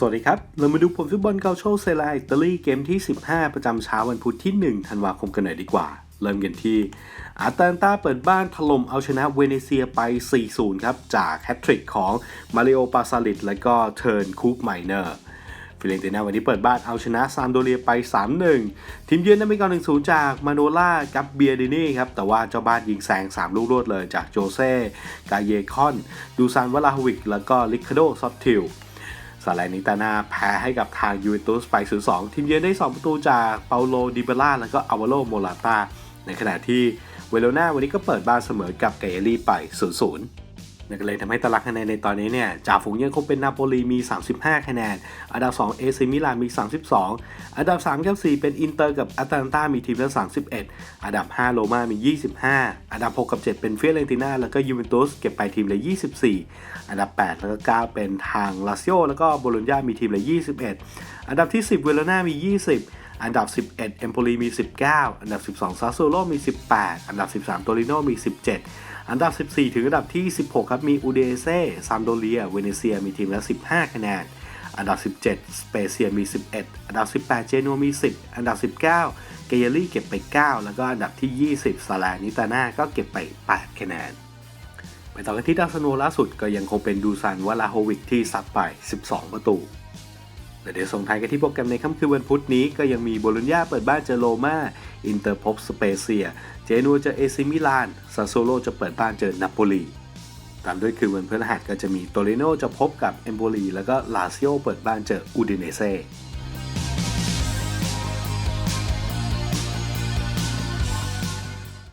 สวัสดีครับ เรามาดูผลฟุตบอลเกาโชเซราอิตาลีเกมที่ 15 ประจำเช้าวันพุธที่ 1 ธันวาคมกันหน่อยดีกว่า เริ่มกันที่อาตาลันตาเปิดบ้านถล่มเอาชนะเวเนเซียไป 4-0 ครับ จากแฮตทริกของมาริโอปาซาลิตและก็เทิร์นคูปไมเนอร์ฟิเลนตินาวันนี้เปิดบ้านเอาชนะซามโดเรียไป 3-1 ทีมเยือนนั้นมีกอน1-0 จากมาโนล่ากับเบียดินี่ครับ แต่ว่าเจ้าบ้านยิงแซง 3 ลูกรวดเลยจากโจเซ่กาเยคอน ดูซานวลาฮวิก แล้วก็ลิคาโดซอตทิล สาเลนิตานาแพ้ให้กับทางยูเวนตุสไป 0-2 ทีมเยือนได้ 2 ประตูจากเปาโลดิเบล่าและก็อาวาโลโมลาตาในขณะที่เวโรนาวันนี้ก็เปิดบ้านเสมอกับเกเอรีไป 0-0 นั่นก็เลยทำให้ตารางคะแนนในตอนนี้เนี่ยจ่าฝูงยังคงเป็นนาโปลีมี 35 คะแนน อันดับ2เอซิมิลานมี 32 อันดับ3กับ4เป็นอินเตอร์กับอาตาลันตามีทีมละ31 อันดับ 5 โรม่ามี 25 อันดับ 6 กับ 7 เป็นเฟียเรนติน่าแล้วก็ยูเวนตุสเก็บไปทีมละ24 อันดับ 8 แล้วก็ 9 เป็นทางลาซิโอแล้วก็โบโลญญามีทีมละ21 อันดับที่ 10 เวโรนามี 20 อันดับ 11 เอมโปลีมี 19 อันดับ 12 ซาโซโลมี 18 อันดับ 13 โตริโนมี 17 อันดับ 14 ถึงอันดับที่ 16 ครับ มีอูเดเซ่ซามโดเรีย เวเนเซีย มีทีมละ 15 คะแนน อันดับ 17 สเปเซียมี 11 อันดับ 18 เจนัวมี 10 อันดับ 19 เกเยรี่เก็บไป 9 แล้วก็อันดับที่ 20 ซาลานิตาน่าก็เก็บไป 8 คะแนน ไปต่อกันที่ดาวซันโวล่าสุดก็ยังคงเป็นดูซานวลาโฮวิกที่ซัดไป 12 ประตู และเดี๋ยวส่งท้ายกันที่โปรแกรมในค่ำคืนวันพุธนี้ก็ยังมีโบโลญญาเปิดบ้านเจอโรมาอินเตอร์พบสเปเซีย เจนัวเจอเอซิมิลาน ซาโซโลจะเปิดบ้านเจอนาโปลี ตามด้วยคืนวันพฤหัสก็จะมีโตริโนจะพบกับเอมโบลีแล้วก็ลาซิโอเปิดบ้านเจออูดิเนเซ่